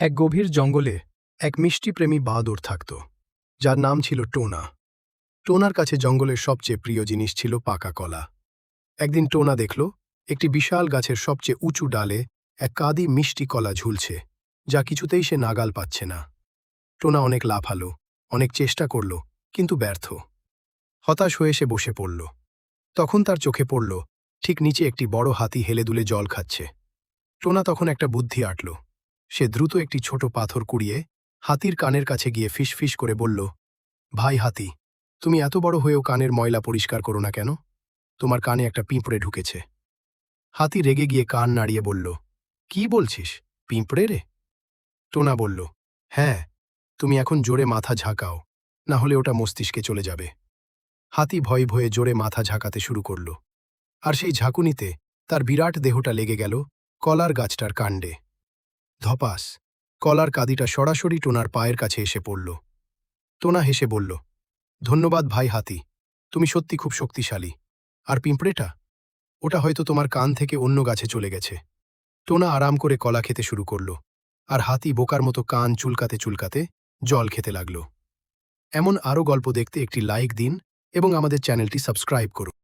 এক গভীর জঙ্গলে এক মিষ্টিপ্রেমী বাহাদুর থাকত, যার নাম ছিল টোনা। টোনার কাছে জঙ্গলের সবচেয়ে প্রিয় জিনিস ছিল পাকা কলা। একদিন টোনা দেখল, একটি বিশাল গাছের সবচেয়ে উঁচু ডালে এক কাদি মিষ্টি কলা ঝুলছে, যা কিছুতেই সে নাগাল পাচ্ছে না। টোনা অনেক লাফালো, অনেক চেষ্টা করল, কিন্তু ব্যর্থ। হতাশ হয়ে সে বসে পড়ল। তখন তার চোখে পড়ল, ঠিক নিচে একটি বড় হাতি হেলে দুলে জল খাচ্ছে। টোনা তখন একটা বুদ্ধি আটল সে দ্রুত একটি ছোট পাথর কুড়িয়ে হাতির কানের কাছে গিয়ে ফিসফিস করে বলল, ভাই হাতি, তুমি এত বড় হয়েও কানের ময়লা পরিষ্কার করো না কেন? তোমার কানে একটা পিঁপড়ে ঢুকেছে। হাতি রেগে গিয়ে কান নাড়িয়ে বলল, কি বলছিস? পিঁপড়ে রে? টোনা বলল হ্যাঁ তুমি এখন জোরে মাথা ঝাঁকাও, না হলে ওটা মস্তিষ্কে চলে যাবে। হাতি ভয়ে ভয়ে জোরে মাথা ঝাঁকাতে শুরু করল। আর সেই ঝাঁকুনিতে তার বিরাট দেহটা লেগে গেল কলার গাছটার কাণ্ডে। ধপাস। কলার কাদিটা সরাসরি টোনার পায়ের কাছে এসে পড়ল। টোনা হেসে বলল, ধন্যবাদ ভাই হাতি, তুমি সত্যি খুব শক্তিশালী। আর পিঁপড়েটা? ওটা হয়তো তোমার কান থেকে অন্য গাছে চলে গেছে। টোনা আরাম করে কলা খেতে শুরু করল, আর হাতি বোকার মতো কান চুলকাতে চুলকাতে জল খেতে লাগল। এমন আরও গল্প দেখতে একটি লাইক দিন এবং আমাদের চ্যানেলটি সাবস্ক্রাইব করুন।